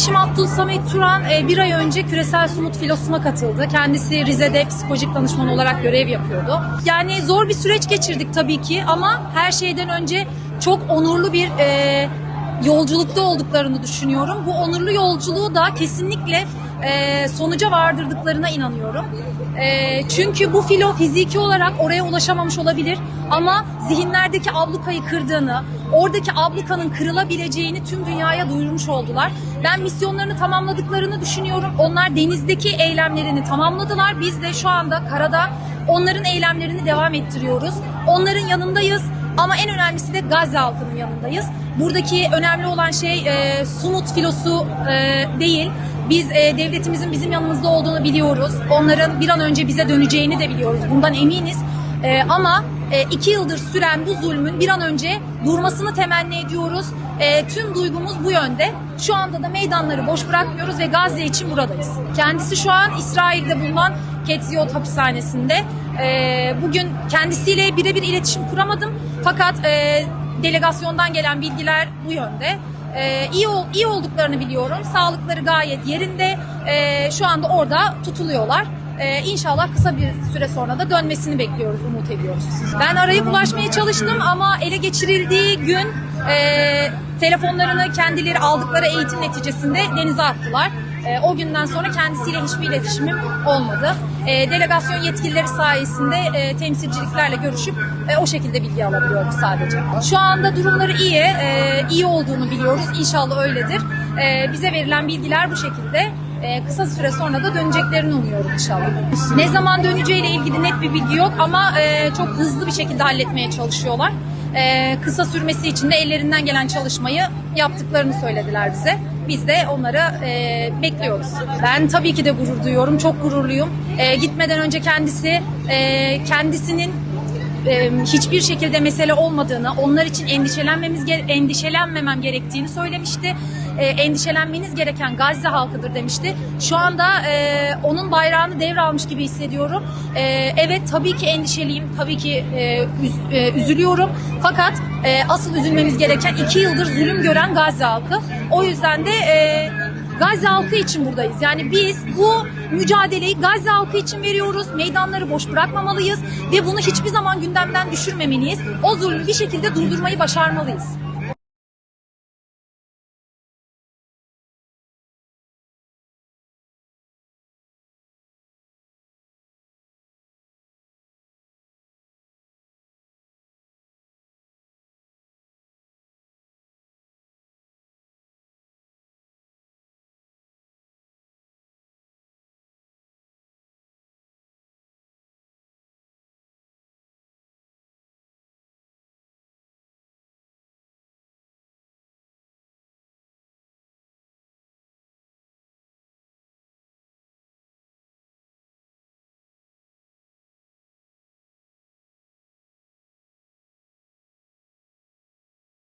Eşim Abdul Samet Turan e, bir ay önce küresel sumut filosuna katıldı. Kendisi Rize'de psikolojik danışman olarak görev yapıyordu. Yani zor bir süreç geçirdik tabii ki ama her şeyden önce çok onurlu bir e, yolculukta olduklarını düşünüyorum. Bu onurlu yolculuğu da kesinlikle e, sonuca vardırdıklarına inanıyorum. E, çünkü bu filo fiziki olarak oraya ulaşamamış olabilir ama zihinlerdeki ablukayı kırdığını, oradaki ablukanın kırılabileceğini tüm dünyaya duyurmuş oldular. Ben misyonlarını tamamladıklarını düşünüyorum. Onlar denizdeki eylemlerini tamamladılar. Biz de şu anda karada onların eylemlerini devam ettiriyoruz. Onların yanındayız. Ama en önemlisi de Gazze halkının yanındayız. Buradaki önemli olan şey e, Sumut filosu e, değil. Biz e, devletimizin bizim yanımızda olduğunu biliyoruz. Onların bir an önce bize döneceğini de biliyoruz. Bundan eminiz. E, ama e, iki yıldır süren bu zulmün bir an önce durmasını temenni ediyoruz. E, tüm duygumuz bu yönde. Şu anda da meydanları boş bırakmıyoruz ve Gazze için buradayız. Kendisi şu an İsrail'de bulunan Ketziyot hapishanesinde. E, bugün kendisiyle birebir iletişim kuramadım. Fakat e, delegasyondan gelen bilgiler bu yönde. E, iyi, ol- iyi olduklarını biliyorum. Sağlıkları gayet yerinde. E, şu anda orada tutuluyorlar. Ee, inşallah kısa bir süre sonra da dönmesini bekliyoruz, umut ediyoruz. Ben arayıp ulaşmaya çalıştım ama ele geçirildiği gün e, telefonlarını kendileri aldıkları eğitim neticesinde denize attılar. E, o günden sonra kendisiyle hiçbir iletişimim olmadı. E, delegasyon yetkilileri sayesinde e, temsilciliklerle görüşüp e, o şekilde bilgi alabiliyoruz sadece. Şu anda durumları iyi, e, iyi olduğunu biliyoruz. İnşallah öyledir. E, bize verilen bilgiler bu şekilde. Ee, kısa süre sonra da döneceklerini umuyorum inşallah. Ne zaman döneceğiyle ilgili net bir bilgi yok ama e, çok hızlı bir şekilde halletmeye çalışıyorlar. E, kısa sürmesi için de ellerinden gelen çalışmayı yaptıklarını söylediler bize. Biz de onları e, bekliyoruz. Ben tabii ki de gurur duyuyorum, çok gururluyum. E, gitmeden önce kendisi e, kendisinin e, hiçbir şekilde mesele olmadığını, onlar için endişelenmemiz endişelenmemem gerektiğini söylemişti. E, endişelenmeniz gereken Gazze halkıdır demişti. Şu anda e, onun bayrağını devralmış gibi hissediyorum. E, evet tabii ki endişeliyim, tabii ki e, üz- e, üzülüyorum. Fakat e, asıl üzülmemiz gereken iki yıldır zulüm gören Gazze halkı. O yüzden de e, Gazze halkı için buradayız. Yani biz bu mücadeleyi Gazze halkı için veriyoruz. Meydanları boş bırakmamalıyız ve bunu hiçbir zaman gündemden düşürmemeliyiz. O zulmü bir şekilde durdurmayı başarmalıyız.